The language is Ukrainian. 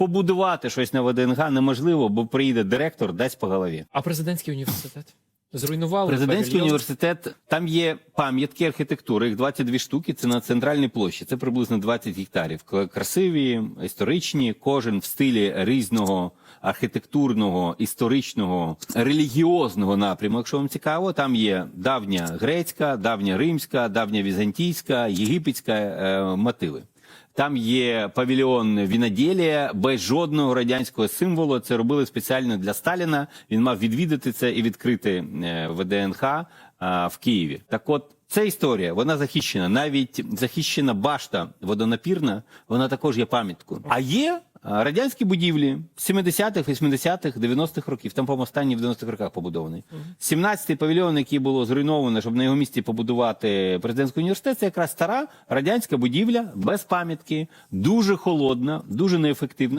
побудувати щось на ВДНГ неможливо, бо приїде директор, дасть по голові. А президентський університет? Зруйнували Президентський павільйон? університет, там є пам'ятки архітектури, їх 22 штуки. Це на центральній площі. Це приблизно 20 гектарів. Красиві, історичні, кожен в стилі різного архітектурного, історичного, релігіозного напряму. Якщо вам цікаво, там є давня грецька, давня римська, давня візантійська, єгипетська е, мотиви. Там є павільйон віноділія без жодного радянського символу. Це робили спеціально для Сталіна. Він мав відвідати це і відкрити е, ВДНХ в Києві. Так от. Ця історія, вона захищена. Навіть захищена башта водонапірна, вона також є пам'яткою. А є радянські будівлі 70-х, 80-х, 90-х років. Там, по-моєму, останній в 90-х роках побудований. 17-й павільйон, який було зруйновано, щоб на його місці побудувати президентський університет, це якраз стара радянська будівля без пам'ятки, дуже холодна, дуже неефективна.